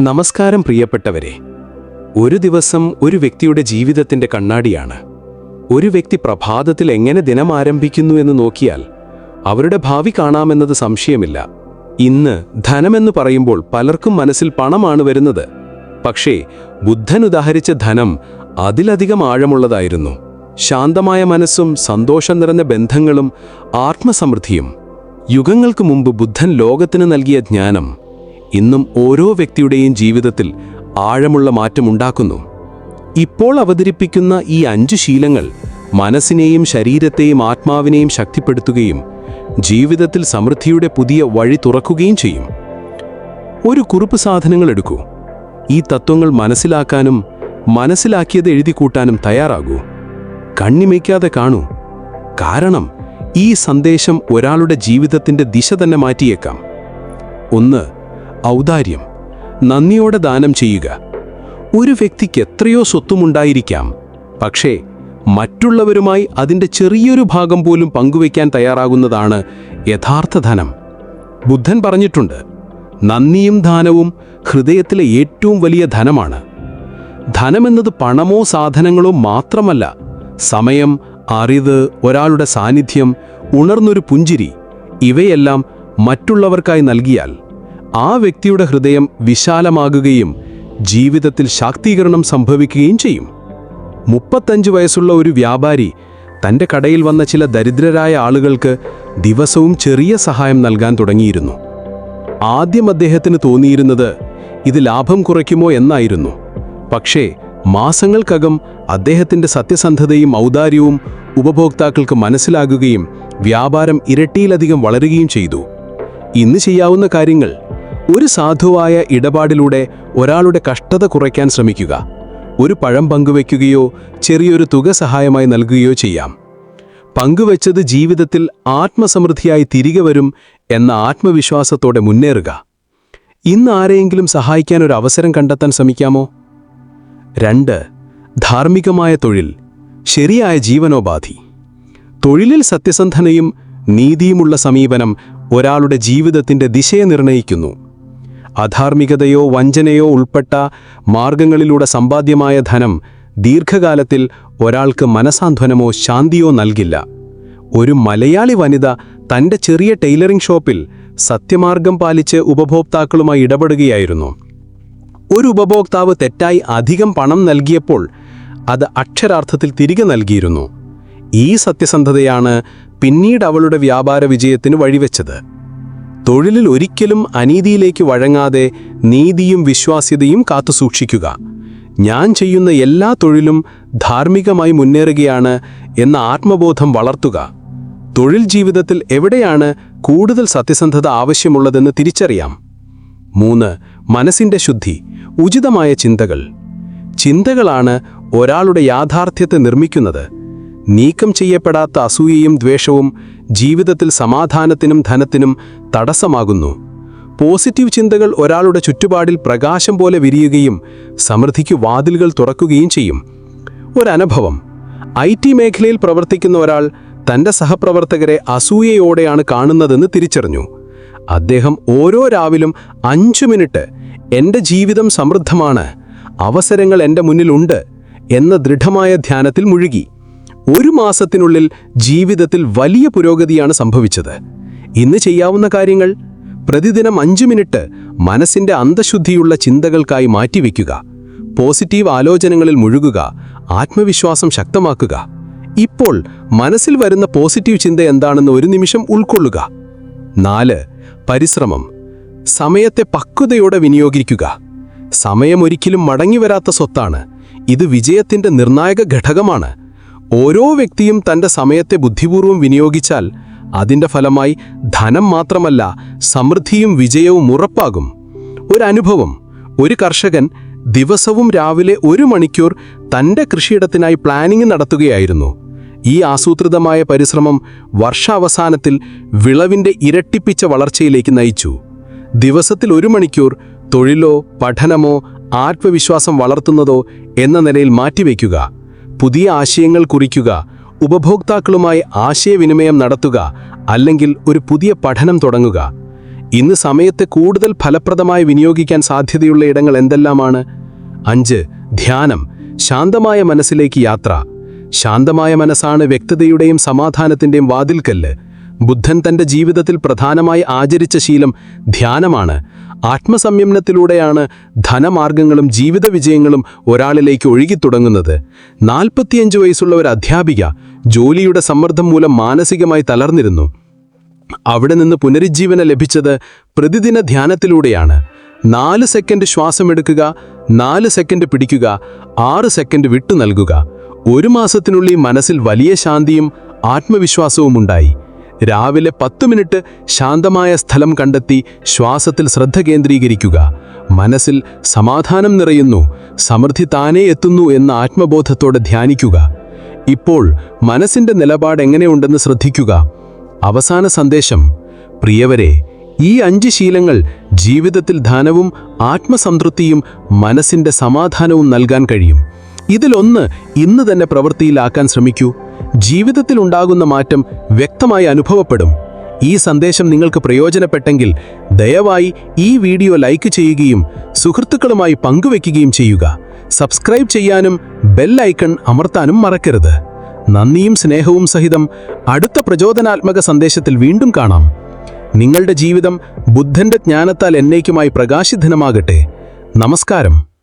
നമസ്കാരം പ്രിയപ്പെട്ടവരെ ഒരു ദിവസം ഒരു വ്യക്തിയുടെ ജീവിതത്തിന്റെ കണ്ണാടിയാണ്. ഒരു വ്യക്തി പ്രഭാതത്തിൽ എങ്ങനെ ദിനം ആരംഭിക്കുന്നു എന്ന് നോക്കിയാൽ അവരുടെ ഭാവി കാണാമെന്നത് സംശയമില്ല. ഇന്ന് ധനമെന്ന് പറയുമ്പോൾ പലർക്കും മനസ്സിൽ പണമാണ് വരുന്നത്. പക്ഷേ ബുദ്ധൻ ഉദാഹരിച്ച ധനം അതിലധികം ആഴമുള്ളതായിരുന്നു. ശാന്തമായ മനസ്സും സന്തോഷം നിറഞ്ഞ ബന്ധങ്ങളും ആത്മസമൃദ്ധിയും. യുഗങ്ങൾക്ക് മുമ്പ് ബുദ്ധൻ ലോകത്തിന് നൽകിയ ജ്ഞാനം ഇന്നും ഓരോ വ്യക്തിയുടെയും ജീവിതത്തിൽ ആഴമുള്ള മാറ്റമുണ്ടാക്കുന്നു. ഇപ്പോൾ അവതരിപ്പിക്കുന്ന ഈ അഞ്ച് ശീലങ്ങൾ മനസ്സിനെയും ശരീരത്തെയും ആത്മാവിനെയും ശക്തിപ്പെടുത്തുകയും ജീവിതത്തിൽ സമൃദ്ധിയുടെ പുതിയ വഴി തുറക്കുകയും ചെയ്യും. ഒരു കുറിപ്പ് സാധനങ്ങൾ എടുക്കൂ. ഈ തത്വങ്ങൾ മനസ്സിലാക്കാനും മനസ്സിലാക്കിയത് എഴുതി കൂട്ടാനും തയ്യാറാകൂ. കണ്ണിമയ്ക്കാതെ കാണൂ. കാരണം ഈ സന്ദേശം ഒരാളുടെ ജീവിതത്തിന്റെ ദിശ തന്നെ മാറ്റിയേക്കാം. ഒന്ന് ഔദാര്യം. നന്ദിയോടെ ദാനം ചെയ്യുക. ഒരു വ്യക്തിക്ക് എത്രയോ സ്വത്തുമുണ്ടായിരിക്കാം. പക്ഷേ മറ്റുള്ളവരുമായി അതിന്റെ ചെറിയൊരു ഭാഗം പോലും പങ്കുവയ്ക്കാൻ തയ്യാറാകുന്നതാണ് യഥാർത്ഥ ധനം. ബുദ്ധൻ പറഞ്ഞിട്ടുണ്ട് നന്ദിയും ദാനവും ഹൃദയത്തിലെ ഏറ്റവും വലിയ ധനമാണ്. ധനമെന്നത് പണമോ സാധനങ്ങളോ മാത്രമല്ല സമയം അറിവ് ഒരാളുടെ സാന്നിധ്യം ഉണർന്നൊരു പുഞ്ചിരി ഇവയെല്ലാം മറ്റുള്ളവർക്കായി നൽകിയാൽ ആ വ്യക്തിയുടെ ഹൃദയം വിശാലമാകുകയും ജീവിതത്തിൽ ശാക്തീകരണം സംഭവിക്കുകയും ചെയ്യും. മുപ്പത്തഞ്ച് വയസ്സുള്ള ഒരു വ്യാപാരി തന്റെ കടയിൽ വന്ന ചില ദരിദ്രരായ ആളുകൾക്ക് ദിവസവും ചെറിയ സഹായം നൽകാൻ തുടങ്ങിയിരുന്നു. ആദ്യം അദ്ദേഹത്തിന് തോന്നിയിരുന്നത് ഇത് ലാഭം കുറയ്ക്കുമോ എന്നായിരുന്നു. പക്ഷേ മാസങ്ങൾക്കകം അദ്ദേഹത്തിന്റെ സത്യസന്ധതയും ഔദാര്യവും ഉപഭോക്താക്കൾക്ക് മനസ്സിലാകുകയും വ്യാപാരം ഇരട്ടിയിലധികം വളരുകയും ചെയ്തു. ഇന്ന് ചെയ്യാവുന്ന കാര്യങ്ങൾ ഒരു സാധുവായ ഇടപാടിലൂടെ ഒരാളുടെ കഷ്ടത കുറയ്ക്കാൻ ശ്രമിക്കുക. ഒരു പഴം പങ്കുവയ്ക്കുകയോ ചെറിയൊരു തുക സഹായമായി നൽകുകയോ ചെയ്യാം. പങ്കുവച്ചത് ജീവിതത്തിൽ ആത്മസമൃദ്ധിയായി തിരികെ വരും എന്ന ആത്മവിശ്വാസത്തോടെ മുന്നേറുക. ഇന്ന് ആരെയെങ്കിലും സഹായിക്കാൻ ഒരു അവസരം കണ്ടെത്താൻ ശ്രമിക്കാമോ? രണ്ട് ധാർമ്മികമായ തൊഴിൽ ശരിയായ ജീവനോപാധി. തൊഴിലിൽ സത്യസന്ധനയും നീതിയുമുള്ള സമീപനം ഒരാളുടെ ജീവിതത്തിന്റെ ദിശയെ നിർണയിക്കുന്നു. അധാർമികതയോ വഞ്ചനയോ ഉൾപ്പെട്ട മാർഗങ്ങളിലൂടെ സമ്പാദ്യമായ ധനം ദീർഘകാലത്തിൽ ഒരാൾക്ക് മനസാന്ത്വനമോ ശാന്തിയോ നൽകില്ല. ഒരു മലയാളി വനിത തന്റെ ചെറിയ ടൈലറിംഗ് ഷോപ്പിൽ സത്യമാർഗം പാലിച്ച് ഉപഭോക്താക്കളുമായി ഇടപെടുകയായിരുന്നു. ഒരു ഉപഭോക്താവ് തെറ്റായി അധികം പണം നൽകിയപ്പോൾ അത് അക്ഷരാർത്ഥത്തിൽ തിരികെ നൽകിയിരുന്നു. ഈ സത്യസന്ധതയാണ് പിന്നീട് അവളുടെ വ്യാപാര വിജയത്തിന് വഴിവെച്ചത്. തൊഴിലിൽ ഒരിക്കലും അനീതിയിലേക്ക് വഴങ്ങാതെ നീതിയും വിശ്വാസ്യതയും കാത്തുസൂക്ഷിക്കുക ഞാൻ ചെയ്യുന്ന എല്ലാ തൊഴിലും ധാർമ്മികമായി മുന്നേറുകയാണ് എന്ന ആത്മബോധം വളർത്തുക. തൊഴിൽ ജീവിതത്തിൽ എവിടെയാണ് കൂടുതൽ സത്യസന്ധത ആവശ്യമുള്ളതെന്ന് തിരിച്ചറിയാം. മൂന്ന് മനസ്സിന്റെ ശുദ്ധി ഉചിതമായ ചിന്തകൾ. ചിന്തകളാണ് ഒരാളുടെ യാഥാർത്ഥ്യത്തെ നിർമ്മിക്കുന്നത്. നീക്കം ചെയ്യപ്പെടാത്ത അസൂയയും ദ്വേഷവും ജീവിതത്തിൽ സമാധാനത്തിനും ധനത്തിനും തടസ്സമാകുന്നു. പോസിറ്റീവ് ചിന്തകൾ ഒരാളുടെ ചുറ്റുപാടിൽ പ്രകാശം പോലെ വിരിയുകയും സമൃദ്ധിക്ക് വാതിലുകൾ തുറക്കുകയും ചെയ്യും. ഒരനുഭവം ഐ ടി മേഖലയിൽ പ്രവർത്തിക്കുന്ന ഒരാൾ തന്റെ സഹപ്രവർത്തകരെ അസൂയയോടെയാണ് കാണുന്നതെന്ന് തിരിച്ചറിഞ്ഞു. അദ്ദേഹം ഓരോ രാവിലും അഞ്ചു മിനിറ്റ് എന്റെ ജീവിതം സമൃദ്ധമാണ് അവസരങ്ങൾ എന്റെ മുന്നിലുണ്ട് എന്ന ദൃഢമായ ധ്യാനത്തിൽ മുഴുകി. ഒരു മാസത്തിനുള്ളിൽ ജീവിതത്തിൽ വലിയ പുരോഗതിയാണ് സംഭവിച്ചത്. ഇന്ന് ചെയ്യാവുന്ന കാര്യങ്ങൾ പ്രതിദിനം അഞ്ചു മിനിറ്റ് മനസ്സിന്റെ അന്തശുദ്ധിയുള്ള ചിന്തകൾക്കായി മാറ്റിവെക്കുക പോസിറ്റീവ് ആലോചനകളിൽ മുഴുകുക ആത്മവിശ്വാസം ശക്തമാക്കുക. ഇപ്പോൾ മനസ്സിൽ വരുന്ന പോസിറ്റീവ് ചിന്ത എന്താണെന്ന് ഒരു നിമിഷം ഉൾക്കൊള്ളുക. നാല് പരിശ്രമം. സമയത്തെ പക്വതയോടെ വിനിയോഗിക്കുക. സമയം ഒരിക്കലും മടങ്ങിവരാത്ത സ്വത്താണ്. ഇത് വിജയത്തിന്റെ നിർണായക ഘടകമാണ്. ഓരോ വ്യക്തിയും തന്റെ സമയത്തെ ബുദ്ധിപൂർവം വിനിയോഗിച്ചാൽ അതിന്റെ ഫലമായി ധനം മാത്രമല്ല സമൃദ്ധിയും വിജയവും ഉറപ്പാകും. ഒരനുഭവം ഒരു കർഷകൻ ദിവസവും രാവിലെ ഒരു മണിക്കൂർ തന്റെ കൃഷിയിടത്തിനായി പ്ലാനിംഗ് നടത്തുകയായിരുന്നു. ഈ ആസൂത്രിതമായ പരിശ്രമം വർഷാവസാനത്തിൽ വിളവിന്റെ ഇരട്ടിപ്പിച്ച വളർച്ചയിലേക്ക് നയിച്ചു. ദിവസത്തിൽ ഒരു മണിക്കൂർ തൊഴിലോ പഠനമോ ആത്മവിശ്വാസം വളർത്തുന്നതോ എന്ന നിലയിൽ മാറ്റിവെക്കുക. പുതിയ ആശയങ്ങൾ കുറിക്കുക ഉപഭോക്താക്കളുമായി ആശയവിനിമയം നടത്തുക അല്ലെങ്കിൽ ഒരു പുതിയ പഠനം തുടങ്ങുക. ഇന്ന് സമയത്തെ കൂടുതൽ ഫലപ്രദമായി വിനിയോഗിക്കാൻ സാധ്യതയുള്ള ഇടങ്ങൾ എന്തെല്ലാമാണ്? അഞ്ച് ധ്യാനം ശാന്തമായ മനസ്സിലേക്ക് യാത്ര. ശാന്തമായ മനസ്സാണ് വ്യക്തതയുടെയും സമാധാനത്തിന്റെയും വാതിൽക്കല്ല്. ബുദ്ധൻ തന്റെ ജീവിതത്തിൽ പ്രധാനമായി ആചരിച്ച ശീലം ധ്യാനമാണ്. ആത്മസംയമനത്തിലൂടെയാണ് ധനമാർഗങ്ങളും ജീവിത വിജയങ്ങളും ഒരാളിലേക്ക് ഒഴുകിത്തുടങ്ങുന്നത്. നാൽപ്പത്തിയഞ്ച് വയസ്സുള്ള ഒരു അധ്യാപിക ജോലിയുടെ സമ്മർദ്ദം മൂലം മാനസികമായി തളർന്നിരുന്നു. അവിടെ നിന്ന് പുനരുജ്ജീവന ലഭിച്ചത് പ്രതിദിന ധ്യാനത്തിലൂടെയാണ്. നാല് സെക്കൻഡ് ശ്വാസമെടുക്കുക നാല് സെക്കൻഡ് പിടിക്കുക ആറ് സെക്കൻഡ് വിട്ടു നൽകുക. ഒരു മാസത്തിനുള്ളിൽ മനസ്സിൽ വലിയ ശാന്തിയും ആത്മവിശ്വാസവും ഉണ്ടായി രാവിലെ പത്ത് മിനിറ്റ് ശാന്തമായ സ്ഥലം കണ്ടെത്തി ശ്വാസത്തിൽ ശ്രദ്ധ കേന്ദ്രീകരിക്കുക. മനസ്സിൽ സമാധാനം നിറയുന്നു. സമൃദ്ധി താനേ എത്തുന്നു എന്ന ആത്മബോധത്തോടെ ധ്യാനിക്കുക. ഇപ്പോൾ മനസ്സിന്റെ നിലപാട് എങ്ങനെയുണ്ടെന്ന് ശ്രദ്ധിക്കുക. അവസാന സന്ദേശം. പ്രിയവരെ ഈ അഞ്ച് ശീലങ്ങൾ ജീവിതത്തിൽ ധനവും ആത്മസംതൃപ്തിയും മനസ്സിന്റെ സമാധാനവും നൽകാൻ കഴിയും. ഇതിലൊന്ന് ഇന്ന് തന്നെ പ്രവൃത്തിയിലാക്കാൻ ശ്രമിക്കൂ. ജീവിതത്തിൽ ഉണ്ടാകുന്ന മാറ്റം വ്യക്തമായി അനുഭവപ്പെടും. ഈ സന്ദേശം നിങ്ങൾക്ക് പ്രയോജനപ്പെട്ടെങ്കിൽ ദയവായി ഈ വീഡിയോ ലൈക്ക് ചെയ്യുകയും സുഹൃത്തുക്കളുമായി പങ്കുവെക്കുകയും ചെയ്യുക. സബ്സ്ക്രൈബ് ചെയ്യാനും ബെൽ ഐക്കൺ അമർത്താനും മറക്കരുത്. നന്ദിയും സ്നേഹവും സഹിതം അടുത്ത പ്രചോദനാത്മക സന്ദേശത്തിൽ വീണ്ടും കാണാം. നിങ്ങളുടെ ജീവിതം ബുദ്ധന്റെ ജ്ഞാനത്താൽ എന്നേക്കുമായി പ്രകാശിധനമാകട്ടെ നമസ്കാരം.